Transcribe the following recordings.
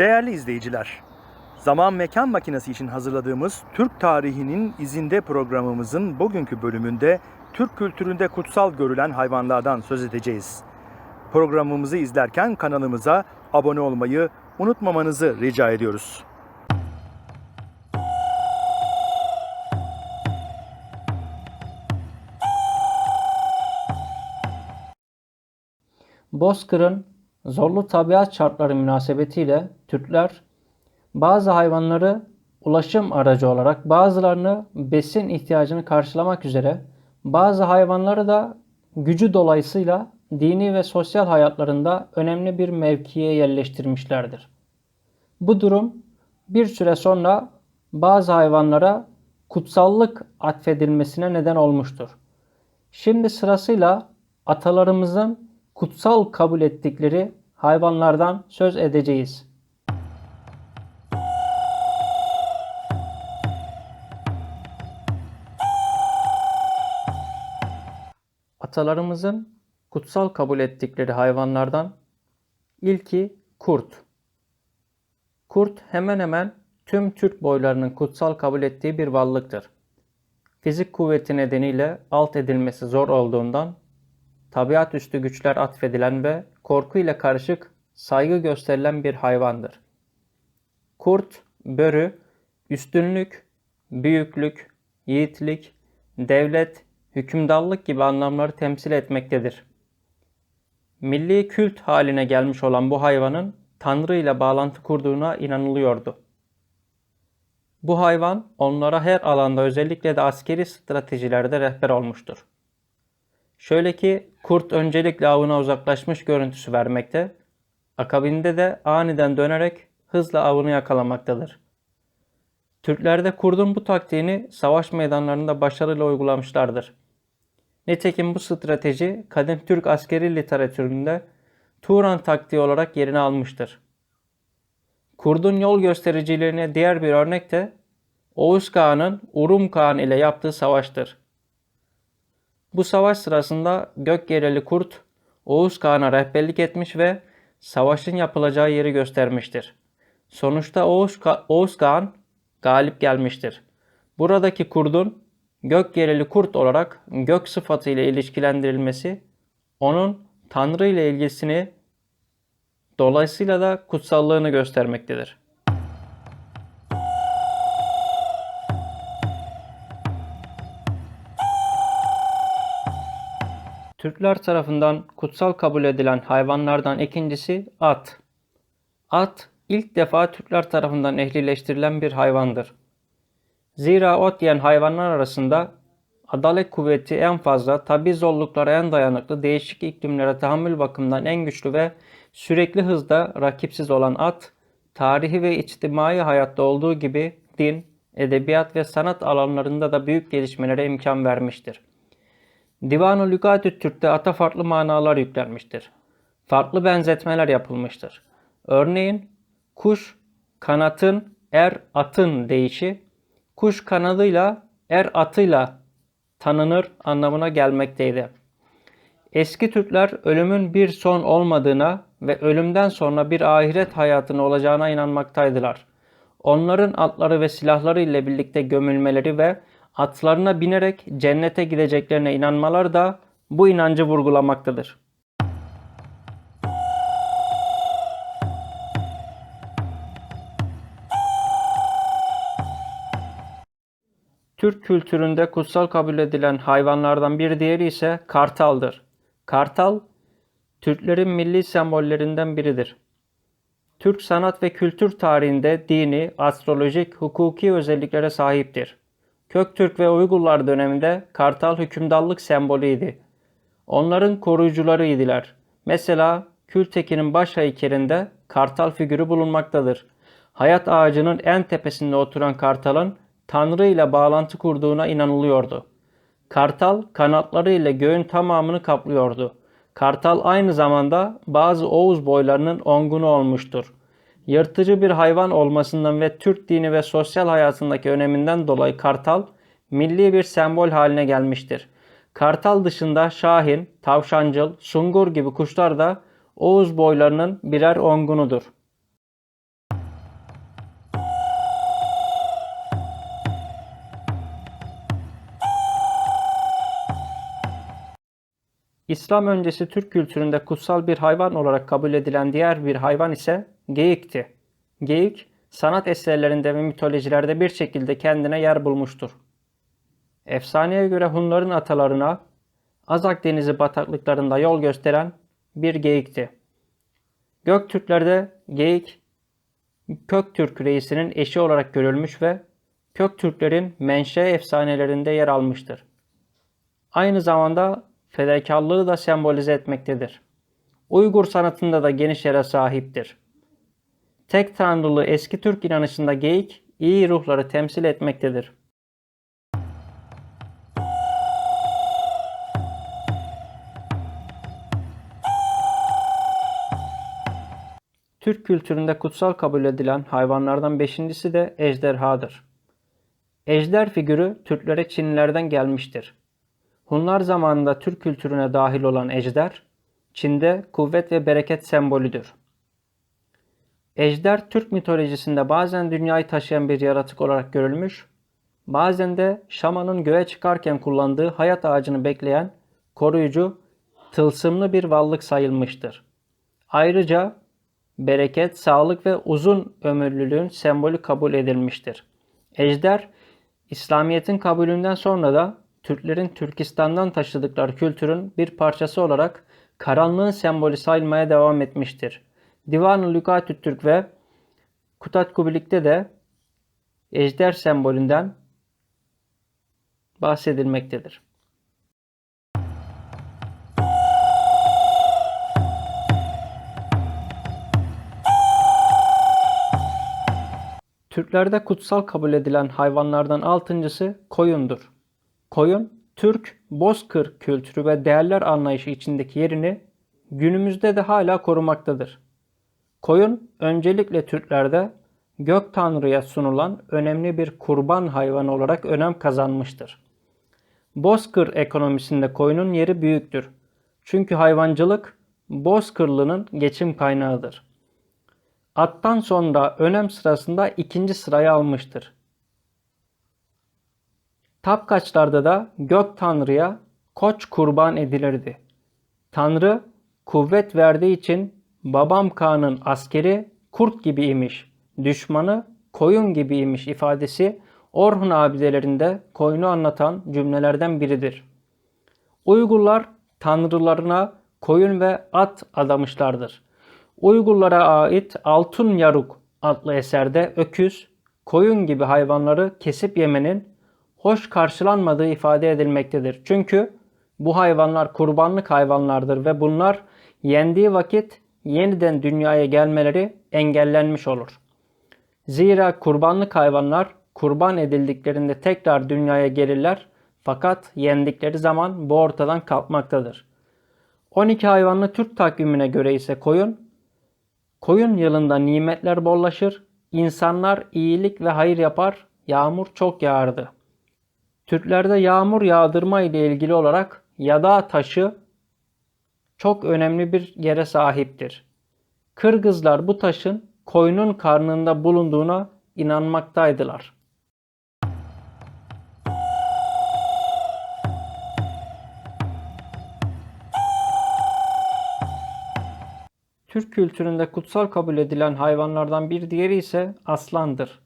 Değerli izleyiciler, Zaman Mekan Makinesi için hazırladığımız Türk tarihinin izinde programımızın bugünkü bölümünde Türk kültüründe kutsal görülen hayvanlardan söz edeceğiz. Programımızı izlerken kanalımıza abone olmayı unutmamanızı rica ediyoruz. Bozkır'ın zorlu tabiat şartları münasebetiyle Türkler bazı hayvanları ulaşım aracı olarak bazılarını besin ihtiyacını karşılamak üzere bazı hayvanları da gücü dolayısıyla dini ve sosyal hayatlarında önemli bir mevkiye yerleştirmişlerdir. Bu durum bir süre sonra bazı hayvanlara kutsallık atfedilmesine neden olmuştur. Şimdi sırasıyla atalarımızın kutsal kabul ettikleri hayvanlardan söz edeceğiz. Atalarımızın kutsal kabul ettikleri hayvanlardan ilki kurt. Kurt hemen hemen tüm Türk boylarının kutsal kabul ettiği bir varlıktır. Fizik kuvveti nedeniyle alt edilmesi zor olduğundan tabiat üstü güçler atfedilen ve korku ile karışık saygı gösterilen bir hayvandır. Kurt, börü, üstünlük, büyüklük, yiğitlik, devlet, hükümdarlık gibi anlamları temsil etmektedir. Milli kült haline gelmiş olan bu hayvanın Tanrı ile bağlantı kurduğuna inanılıyordu. Bu hayvan onlara her alanda özellikle de askeri stratejilerde rehber olmuştur. Şöyle ki kurt öncelikle avına uzaklaşmış görüntüsü vermekte, akabinde de aniden dönerek hızla avını yakalamaktadır. Türklerde kurdun bu taktiğini savaş meydanlarında başarıyla uygulamışlardır. Nitekim bu strateji kadim Türk askeri literatüründe Turan taktiği olarak yerini almıştır. Kurdun yol göstericiliğine diğer bir örnek de Oğuz Kağan'ın Urum Kağan ile yaptığı savaştır. Bu savaş sırasında Gökgereli Kurt Oğuz Kağan'a rehberlik etmiş ve savaşın yapılacağı yeri göstermiştir. Sonuçta Oğuz, Ka- Oğuz Kağan galip gelmiştir. Buradaki kurdun Gökgereli Kurt olarak gök sıfatı ile ilişkilendirilmesi onun Tanrı ile ilgisini dolayısıyla da kutsallığını göstermektedir. Türkler tarafından kutsal kabul edilen hayvanlardan ikincisi at. At ilk defa Türkler tarafından ehlileştirilen bir hayvandır. Zira ot yiyen hayvanlar arasında adalet kuvveti en fazla, tabi zorluklara en dayanıklı, değişik iklimlere tahammül bakımından en güçlü ve sürekli hızda rakipsiz olan at, tarihi ve içtimai hayatta olduğu gibi din, edebiyat ve sanat alanlarında da büyük gelişmelere imkan vermiştir. Divan-ı Lügat-ı Türk'te ata farklı manalar yüklenmiştir. Farklı benzetmeler yapılmıştır. Örneğin kuş kanatın er atın deyişi kuş kanadıyla er atıyla tanınır anlamına gelmekteydi. Eski Türkler ölümün bir son olmadığına ve ölümden sonra bir ahiret hayatının olacağına inanmaktaydılar. Onların atları ve silahları ile birlikte gömülmeleri ve atlarına binerek cennete gideceklerine inanmaları da bu inancı vurgulamaktadır. Türk kültüründe kutsal kabul edilen hayvanlardan bir diğeri ise kartaldır. Kartal, Türklerin milli sembollerinden biridir. Türk sanat ve kültür tarihinde dini, astrolojik, hukuki özelliklere sahiptir. Köktürk ve Uygurlar döneminde kartal hükümdarlık sembolüydi. Onların koruyucularıydılar. Mesela Kültekin'in baş heykelinde kartal figürü bulunmaktadır. Hayat ağacının en tepesinde oturan kartalın Tanrı ile bağlantı kurduğuna inanılıyordu. Kartal kanatları ile göğün tamamını kaplıyordu. Kartal aynı zamanda bazı Oğuz boylarının ongunu olmuştur. Yırtıcı bir hayvan olmasından ve Türk dini ve sosyal hayatındaki öneminden dolayı kartal milli bir sembol haline gelmiştir. Kartal dışında şahin, tavşancıl, sungur gibi kuşlar da Oğuz boylarının birer ongunudur. İslam öncesi Türk kültüründe kutsal bir hayvan olarak kabul edilen diğer bir hayvan ise geyikti. Geyik, sanat eserlerinde ve mitolojilerde bir şekilde kendine yer bulmuştur. Efsaneye göre Hunların atalarına Azak Denizi bataklıklarında yol gösteren bir geyikti. Göktürklerde geyik Köktürk reisinin eşi olarak görülmüş ve Köktürklerin menşe efsanelerinde yer almıştır. Aynı zamanda fedakarlığı da sembolize etmektedir. Uygur sanatında da geniş yere sahiptir. Tek tanrılı eski Türk inanışında geyik iyi ruhları temsil etmektedir. Türk kültüründe kutsal kabul edilen hayvanlardan beşincisi de ejderhadır. Ejder figürü Türklere Çinlilerden gelmiştir. Hunlar zamanında Türk kültürüne dahil olan ejder, Çin'de kuvvet ve bereket sembolüdür. Ejder Türk mitolojisinde bazen dünyayı taşıyan bir yaratık olarak görülmüş, bazen de şamanın göğe çıkarken kullandığı hayat ağacını bekleyen koruyucu, tılsımlı bir varlık sayılmıştır. Ayrıca bereket, sağlık ve uzun ömürlülüğün sembolü kabul edilmiştir. Ejder, İslamiyet'in kabulünden sonra da Türklerin Türkistan'dan taşıdıkları kültürün bir parçası olarak karanlığın sembolü sayılmaya devam etmiştir. Divan-ı Lügatü Türk ve Kutat Kubilik'te de ejder sembolünden bahsedilmektedir. Türklerde kutsal kabul edilen hayvanlardan altıncısı koyundur. Koyun, Türk, Bozkır kültürü ve değerler anlayışı içindeki yerini günümüzde de hala korumaktadır. Koyun, öncelikle Türklerde gök tanrıya sunulan önemli bir kurban hayvanı olarak önem kazanmıştır. Bozkır ekonomisinde koyunun yeri büyüktür. Çünkü hayvancılık Bozkırlı'nın geçim kaynağıdır. Attan sonra önem sırasında ikinci sırayı almıştır. Tapkaçlarda da gök tanrıya koç kurban edilirdi. Tanrı kuvvet verdiği için babam Kaan'ın askeri kurt gibi imiş, düşmanı koyun gibi imiş ifadesi Orhun abidelerinde koyunu anlatan cümlelerden biridir. Uygurlar tanrılarına koyun ve at adamışlardır. Uygurlara ait Altın Yaruk adlı eserde öküz, koyun gibi hayvanları kesip yemenin hoş karşılanmadığı ifade edilmektedir. Çünkü bu hayvanlar kurbanlık hayvanlardır ve bunlar yendiği vakit yeniden dünyaya gelmeleri engellenmiş olur. Zira kurbanlık hayvanlar kurban edildiklerinde tekrar dünyaya gelirler fakat yendikleri zaman bu ortadan kalkmaktadır. 12 hayvanlı Türk takvimine göre ise koyun Koyun yılında nimetler bollaşır, insanlar iyilik ve hayır yapar, yağmur çok yağardı. Türklerde yağmur yağdırma ile ilgili olarak yada taşı çok önemli bir yere sahiptir. Kırgızlar bu taşın koyunun karnında bulunduğuna inanmaktaydılar. Türk kültüründe kutsal kabul edilen hayvanlardan bir diğeri ise aslandır.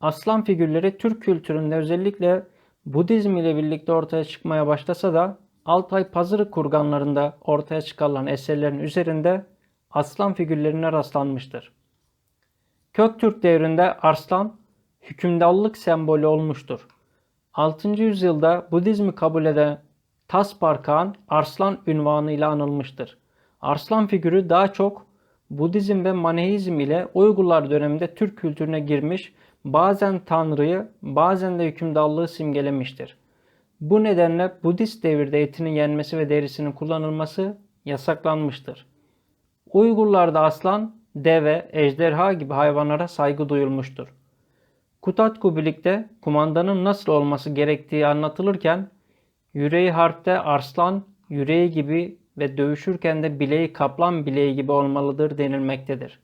Aslan figürleri Türk kültüründe özellikle Budizm ile birlikte ortaya çıkmaya başlasa da Altay Pazırı kurganlarında ortaya çıkarılan eserlerin üzerinde aslan figürlerine rastlanmıştır. Köktürk devrinde arslan hükümdarlık sembolü olmuştur. 6. yüzyılda Budizmi kabul eden Taspar Kağan Arslan ünvanıyla anılmıştır. Arslan figürü daha çok Budizm ve Maneizm ile Uygurlar döneminde Türk kültürüne girmiş, bazen Tanrı'yı, bazen de hükümdarlığı simgelemiştir. Bu nedenle Budist devirde etinin yenmesi ve derisinin kullanılması yasaklanmıştır. Uygurlarda aslan, deve, ejderha gibi hayvanlara saygı duyulmuştur. Kutat Kubilik'te kumandanın nasıl olması gerektiği anlatılırken yüreği harpte arslan, yüreği gibi ve dövüşürken de bileği kaplan bileği gibi olmalıdır denilmektedir.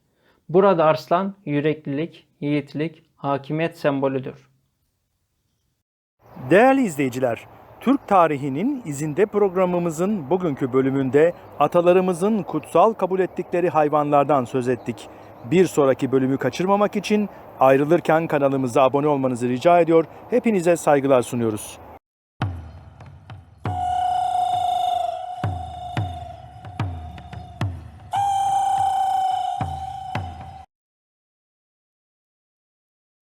Burada arslan yüreklilik, yiğitlik, hakimiyet sembolüdür. Değerli izleyiciler, Türk tarihinin izinde programımızın bugünkü bölümünde atalarımızın kutsal kabul ettikleri hayvanlardan söz ettik. Bir sonraki bölümü kaçırmamak için ayrılırken kanalımıza abone olmanızı rica ediyor. Hepinize saygılar sunuyoruz.